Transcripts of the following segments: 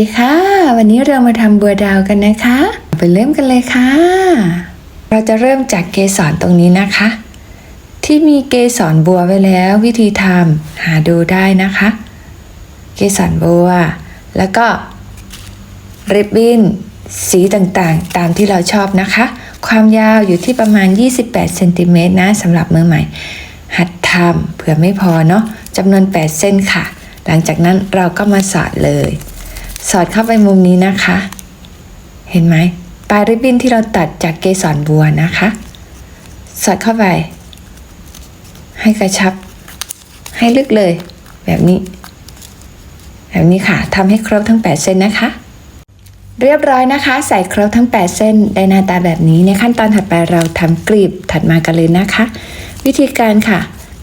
ดีค่ะ วันนี้เรามาทำบัวดาวกันนะคะ ไปเริ่มกันเลยค่ะ เราจะเริ่มจากเกสรตรงนี้นะคะ ที่มีเกสรบัวไว้แล้ววิธีทำหาดูได้นะคะ เกสรบัว แล้วก็ริบบิ้นสีต่างๆ ตามที่เราชอบนะคะ ความยาวอยู่ที่ประมาณ 28เซนติเมตรนะสำหรับมือใหม่ หัดทำเผื่อไม่พอเนาะจำนวน 8 เส้นค่ะ หลังจากนั้นเราก็มาสอดเลย สอดเข้าไปมุมนี้นะคะ เห็นไหมปลายริบบิ้นที่เราตัดจากเกสรบัวนะคะ สอดเข้าไป ให้กระชับ ให้ลึกเลย แบบนี้ แบบนี้ค่ะทำให้ครบทั้ง 8 เส้นนะคะ เรียบร้อยนะคะ ใส่ครบทั้ง 8 เส้นได้หน้าตาแบบนี้ในขั้นตอนถัดไปเราทำกลีบถัดมากันเลยนะคะ วิธีการค่ะ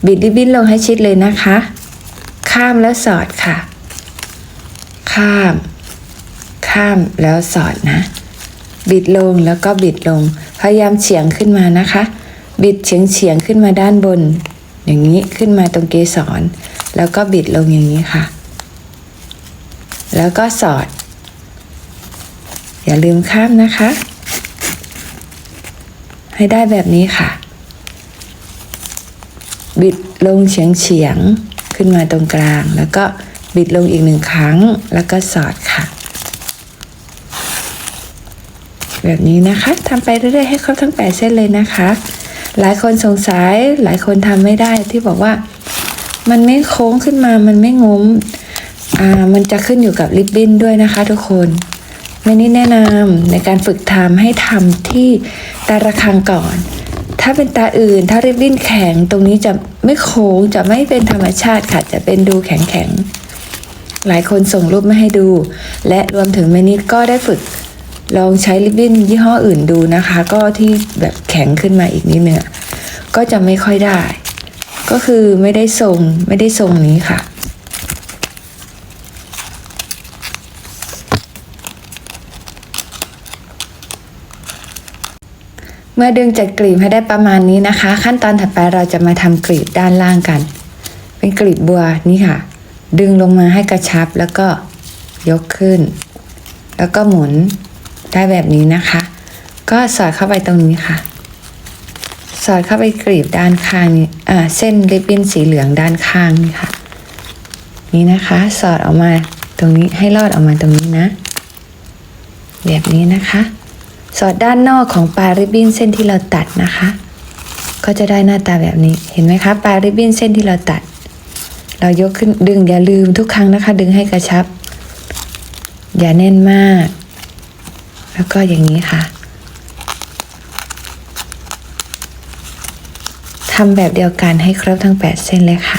บิดริบบิ้นลงให้ชิดเลยนะคะ ข้ามแล้วสอดค่ะ ข้าม ข้ามแล้วสอดนะ บิดลงแล้วก็บิดลง พยายามเฉียงขึ้นมานะคะ บิดเฉียงเฉียงขึ้นมาด้านบน อย่างนี้ขึ้นมาตรงเกสร แล้วก็บิดลงอย่างนี้ค่ะ แล้วก็สอด อย่าลืมข้ามนะคะ ให้ได้แบบนี้ค่ะ บิดลงเฉียงเฉียงขึ้นมาตรงกลางแล้วก็บิดลงอีกหนึ่งครั้งแล้วก็สอดค่ะ แบบนี้นะคะทำไปเรื่อยๆให้ครบทั้ง 8 เส้นเลยนะคะ หลายคนสงสัยหลายคนทำไม่ได้ที่บอกว่า มันไม่โค้งขึ้นมามันไม่งมอ่ามันจะขึ้นอยู่กับริบบิ้นด้วยนะคะ ทุกคนไม่นี่แนะนำในการฝึกทำให้ทำที่ตาระฆังก่อน ถ้าเป็นตาอื่น ถ้าริบบิ้นแข็งตรงนี้จะไม่โค้งจะไม่เป็นธรรมชาติค่ะจะเป็นดูแข็งแข็งๆหลายคนส่งรูปมาให้ดู และรวมถึงแม่นิดก็ได้ฝึก ลองใช้ริบบิ้นยี่ห้ออื่นดูนะคะ ก็ที่แบบแข็งขึ้นมาอีกนิดนึงก็จะไม่ค่อยได้ ก็คือไม่ได้ทรงไม่ได้ทรงนี้ค่ะเมื่อดึงจากกลีบให้ได้ประมาณนี้นะคะ ขั้นตอนถัดไปเราจะมาทำกลีบด้านล่างกัน เป็นกลีบบัวนี่ค่ะ ดึงลงมาให้กระชับแล้วก็ยกขึ้น แล้วก็หมุน ได้แบบนี้นะคะ ก็สอดเข้าไปตรงนี้ค่ะ สอดเข้าไปกรีบด้านข้างนี้อ่าเส้นริบบิ้นสีเหลืองด้านข้างนี่ค่ะ นี่นะคะ สอดออกมาตรงนี้ให้ลอดออกมาตรงนี้นะ แบบนี้นะคะ สอดด้านนอกของปลายริบบิ้นเส้นที่เราตัดนะคะ ก็จะได้หน้าตาแบบนี้เห็นไหมคะปลายริบบิ้นเส้นที่เราตัด เรายกขึ้นดึงอย่าลืมทุกครั้งนะคะ ดึงให้กระชับ อย่าแน่นมาก แล้วก็อย่างนี้ค่ะทำแบบเดียวกันให้ครบทั้ง 8 เส้นเลยค่ะ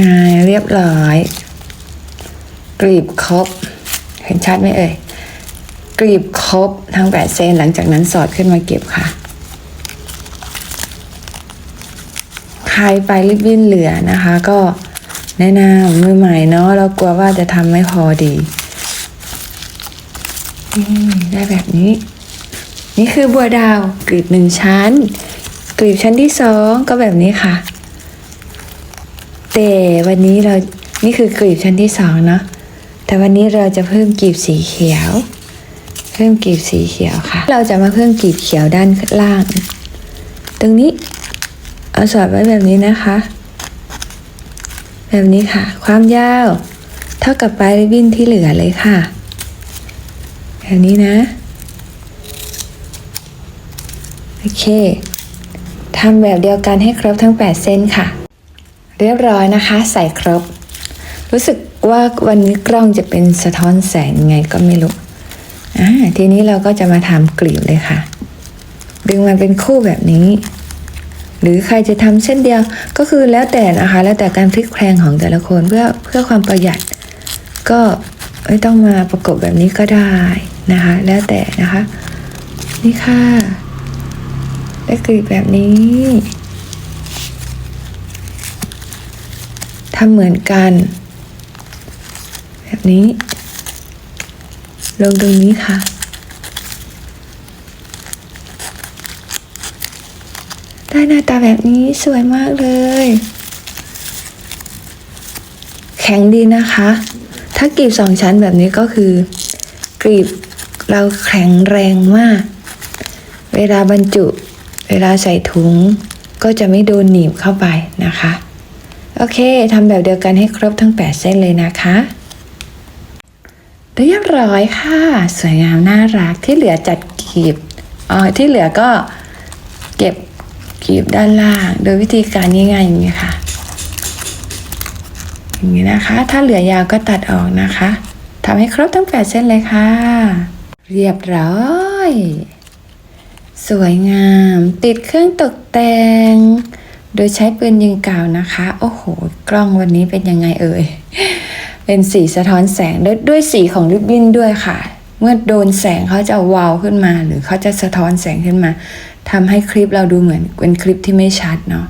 ง่ายเรียบร้อย กรีบครบ เห็นชัดไหมเอ่ย กรีบครบทั้งแปดเส้นหลังจากนั้นสอดขึ้นมาเก็บค่ะใครไปริบบิ้นเหลือนะคะ ก็แนะนำมือใหม่เนาะเรากลัวว่าจะทำไม่พอดีนี่ได้แบบนี้ นี่คือบัวดาวกลีบหนึ่งชั้น กลีบชั้นที่สองก็แบบนี้ค่ะ แต่วันนี้เรานี่คือกลีบชั้นที่สองเนาะแต่วันนี้เราจะเพิ่มกลีบสีเขียว เพิ่มกลีบสีเขียวค่ะ เราจะมาเพิ่มกลีบเขียวด้านล่าง ตรงนี้เอาสอดไว้แบบนี้นะคะ แบบนี้ค่ะ ความยาว เท่ากับปลายริบบิ้นที่เหลือเลยค่ะ แบบนี้นะโอเคทำแบบเดียวกันให้ครบทั้ง 8 เส้นค่ะ เรียบร้อยนะคะ ใส่ครบ รู้สึกว่าวันนี้กล้องจะเป็นสะท้อนแสงไงก็ไม่รู้อ่าทีนี้เราก็จะมาทำกลีบเลยค่ะ ดึงมันเป็นคู่แบบนี้ หรือใครจะทำเส้นเดียวก็คือแล้วแต่นะคะ แล้วแต่การพลิกแพลงของแต่ละคนเพื่อเพื่อความประหยัด ก็ไม่ต้องมาประกบแบบนี้ก็ได้นะคะ แล้วแต่นะคะ นี่ค่ะได้กลีบแบบนี้ทำ เหมือนกัน แบบนี้ ลงตรงนี้ค่ะ ได้หน้าตาแบบนี้สวยมากเลย แข็งดีนะคะ ถ้ากรีบสองชั้นแบบนี้ก็คือกรีบเราแข็งแรงมาก เวลาบรรจุ เวลาใส่ถุงก็จะไม่โดนหนีบเข้าไปนะคะ โอเคทำแบบเดียวกันให้ครบทั้ง 8 เส้นเลยนะคะเรียบร้อยค่ะ สวยงามน่ารักที่เหลือจัดกีบอ๋อที่เหลือก็เก็บกีบด้านล่าง โดยวิธีการง่ายๆอย่างนี้ค่ะอย่างนี้นะคะ ถ้าเหลือยาวก็ตัดออกนะคะทำให้ครบทั้ง8เส้นเลยค่ะ เรียบร้อย สวยงาม ติดเครื่องตกแต่ง โดยใช้ปืนยิงกาวนะคะ โอ้โห กล้องวันนี้เป็นยังไงเอ่ย เป็นสีสะท้อนแสงด้วยด้วยสีของริบบิ้นด้วยค่ะ เมื่อโดนแสงเขาจะวาวขึ้นมา หรือเขาจะสะท้อนแสงขึ้นมาทำให้คลิปเราดูเหมือนเป็นคลิปที่ไม่ชัดเนาะ